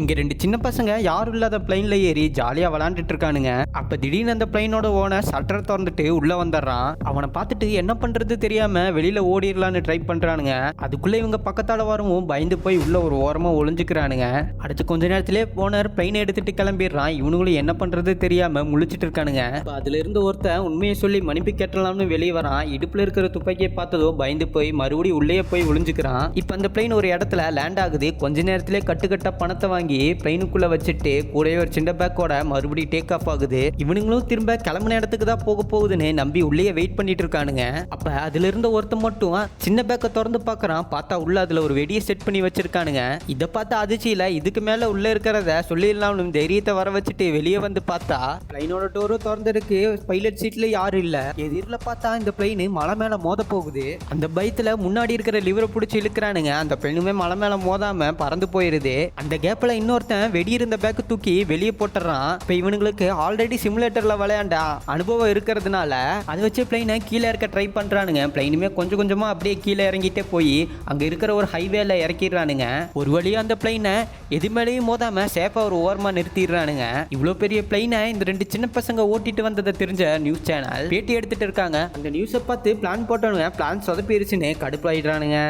இங்க ரெண்டு சின்ன பசங்க யாரும் இல்லாத பிளைன்ல ஏறி ஜாலியா விளாண்டுட்டு இருக்கானுங்க அப்ப திடீர்னு அந்த பிளைனோட ஓனர் சட்டர் திறந்துட்டு உள்ள வந்துடுறான். அவனை பார்த்துட்டு என்ன பண்றது தெரியாம வெளியில ஓடிடலான்னு ட்ரை பண்றானுங்க. அதுக்குள்ள இவங்க பக்கத்தால வரவும் பயந்து போய் உள்ள ஒரு ஓரமா ஒளிஞ்சுக்கிறானுங்க. அடுத்து கொஞ்ச நேரத்திலே ஓனர் பிளைன் எடுத்துட்டு கிளம்பிடுறான். இவனுங்களும் என்ன பண்றது தெரியாம முழிச்சிட்டு இருக்கானுங்க அதுலேருந்து அதுல இருந்து ஒருத்தன் உண்மையை சொல்லி மன்னிப்பு கேட்டலாம்னு வெளியே வரான். இடுப்புல இருக்கிற துப்பாக்கியை பார்த்ததோ பயந்து போய் மறுபடியும் உள்ளே போய் ஒளிஞ்சுக்கிறான். இப்ப அந்த பிளைன் ஒரு இடத்துல லேண்ட் ஆகுது. கொஞ்ச நேரத்திலே கட்டுக்கட்ட பணத்தை வாங்கி பிளைனுக்குள்ள வச்சுட்டு கூடவே ஒரு சின்ன பேக்கோட மறுபடியும் டேக் ஆஃப் ஆகுது. இவனுங்களும் திரும்ப கிளம்புன இடத்துக்கு தான் போக போகுதுன்னு நம்பி உள்ளே வெயிட் பண்ணிட்டு இருக்கானுங்க. அப்ப அதுல இருந்த ஒருத்தன் மட்டும் சின்ன பேக்கை திறந்து பாக்குறான். பார்த்தா உள்ள அதுல ஒரு வெடியை செட் பண்ணி வச்சிருக்கானுங்க. இதை பார்த்து அதிர்ச்சியில இதுக்கு மேல உள்ள இருக்கிறத சொல்லிடலாம்னு தைரியத்தை வர வச்சுட்டு வெளியே வந்து பார்த்தா பிளைனோட டோரும் திறந்திருக்கு. பைலட் சீட்ல யாரும் இல்ல. எதிரில் பார்த்தா இந்த பிளைனு மலை மேல மோத போகுது. அந்த பயத்துல முன்னாடி இருக்கிற லிவரை பிடிச்சி இழுக்கிறானுங்க. அந்த பிளைனுமே மலை மேல மோதாம பறந்து போயிருது. அந்த கேப்ல இன்னொருத்தன் வெடி இருந்த பேக்கு தூக்கி வெளியே போட்டுறான். இப்போ இவனுங்களுக்கு ஆல்ரெடி சிமுலேட்டரில் விளையாண்டா அனுபவம் இருக்கிறதுனால அதை வச்சு பிளைனை கீழே இருக்க ட்ரை பண்ணுறானுங்க பிளைனுமே கொஞ்சம் கொஞ்சமாக அப்படியே கீழே இறங்கிட்டே போய் அங்கே இருக்கிற ஒரு ஹைவேல இறக்கிடுறானுங்க. ஒரு வழியாக அந்த பிளைனை எது மேலேயும் மோதாம சேஃபாக ஒரு ஓரமாக நிறுத்திடுறானுங்க. இவ்வளோ பெரிய பிளைனை இந்த ரெண்டு சின்ன பசங்க ஓட்டிட்டு வந்ததை தெரிஞ்ச நியூஸ் சேனல் பேட்டி எடுத்துட்டு இருக்காங்க. அந்த நியூஸை பார்த்து பிளான் போட்டவனுங்க பிளான் சொதப்பிருச்சுன்னு கடுப்பாயிடுறானுங்க.